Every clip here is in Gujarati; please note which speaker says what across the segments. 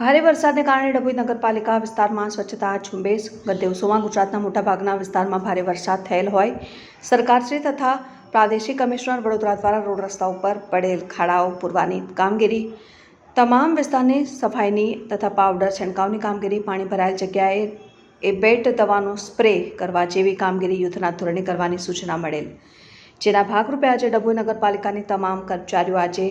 Speaker 1: ભારે વરસાદને કારણે ડભોઈ નગરપાલિકા વિસ્તારમાં સ્વચ્છતા, ઝુંબેશ ગત દિવસોમાં ગુજરાતના મોટાભાગના વિસ્તારમાં ભારે વરસાદ થયેલ હોય. સરકારશ્રી તથા પ્રાદેશિક કમિશનર વડોદરા દ્વારા રોડ રસ્તા ઉપર પડેલ ખાડાઓ, પૂરવાની કામગીરી, તમામ વિસ્તારની સફાઈની તથા પાવડર છંટકાવની કામગીરી, પાણી ભરાયેલ જગ્યાએ એ બેટ દવાનો સ્પ્રે કરવા જેવી કામગીરી યુદ્ધના ધોરણે કરવાની સૂચના મળેલ. જેના ભાગરૂપે આજે ડભોઈ નગરપાલિકાની તમામ કર્મચારીઓ આજે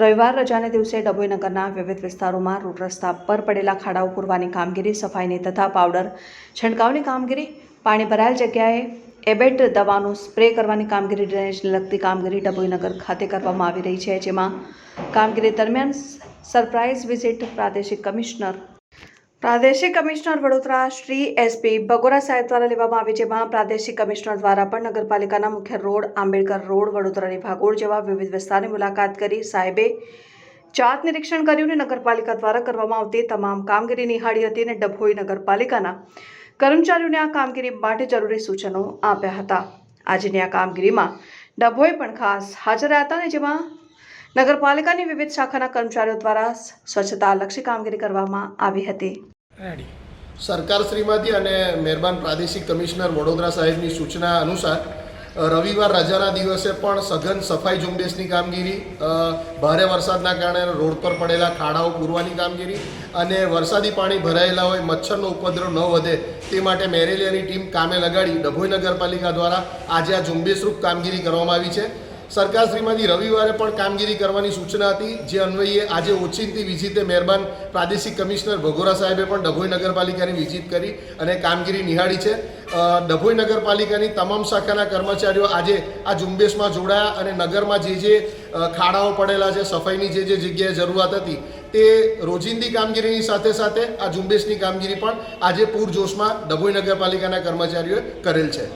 Speaker 1: રવિવાર રજાને દિવસે ડભોઈ નગરના વિવિધ વિસ્તારોમાં રોડ રસ્તા પર પડેલા ખાડાઓ પૂરવાની કામગીરી, સફાઈની તથા પાવડર છંટકાવની કામગીરી, પાણી ભરાયેલ જગ્યાએ એબેટ દવાનું સ્પ્રે કરવાની કામગીરી ડ્રેનેજને લગતી કામગીરી ડભોઈ નગર ખાતે કરવામાં આવી રહી છે, જેમાં કામગીરી દરમિયાન સરપ્રાઇઝ વિઝિટ પ્રાદેશિક કમિશનર પ્રાદેશિક કમિશનર વડોદરા શ્રી એસપી બગોરા સાહેબ દ્વારા લેવામાં આવી જેમાં પ્રાદેશિક કમિશનર દ્વારા પણ નગરપાલિકાના મુખ્ય રોડ, આંબેડકર રોડ, વડોદરાની ભાગોળ જેવા વિવિધ વિસ્તારની મુલાકાત કરી સાહેબે જાત નિરીક્ષણ કર્યું અને નગરપાલિકા દ્વારા કરવામાં આવતી તમામ કામગીરી નિહાળી હતી અને ડભોઈ નગરપાલિકાના કર્મચારીઓને આ કામગીરી માટે જરૂરી સૂચનો આપ્યા હતા. આજની આ કામગીરીમાં ડભોઈ પણ ખાસ હાજર હતા અને જેમાં નગરપાલિકાની વિવિધ શાખાના કર્મચારીઓ દ્વારા સ્વચ્છતાલક્ષી કામગીરી કરવામાં આવી હતી.
Speaker 2: સરકાર
Speaker 3: સરકારશ્રીમાંથી અને મહેરબાન પ્રાદેશિક કમિશનર વડોદરા સાહેબની સૂચના અનુસાર રવિવાર રજાના દિવસે પણ સઘન સફાઈ ઝુંબેશની કામગીરી ભારે વરસાદના કારણે રોડ પર પડેલા ખાડાઓ પૂરવાની કામગીરી અને વરસાદી પાણી ભરાયેલા હોય મચ્છરનો ઉપદ્રવ ન વધે તે માટે મેરેલિયાની ટીમ કામે લગાડી ડભોઈ નગરપાલિકા દ્વારા આજે આ ઝુંબેશરૂપ કામગીરી કરવામાં આવી છે. સરકારશ્રીમાંથી રવિવારે પણ કામગીરી કરવાની સૂચના હતી. જે અન્વયે આજે ઓચિંતી વિજિતે મહેરબાન પ્રાદેશિક કમિશનર ભગોરા સાહેબે પણ ડભોઈ નગરપાલિકાની વિઝિટ કરી અને કામગીરી નિહાળી છે. ડભોઈ નગરપાલિકાની તમામ શાખાના કર્મચારીઓ આજે આ ઝુંબેશમાં જોડાયા અને નગરમાં જે જે ખાડાઓ પડેલા છે, સફાઈની જે જે જગ્યાએ જરૂરિયાત હતી, તે રોજિંદી કામગીરીની સાથે સાથે આ ઝુંબેશની કામગીરી પણ આજે પૂરજોશમાં ડભોઈ નગરપાલિકાના કર્મચારીઓએ કરેલ છે.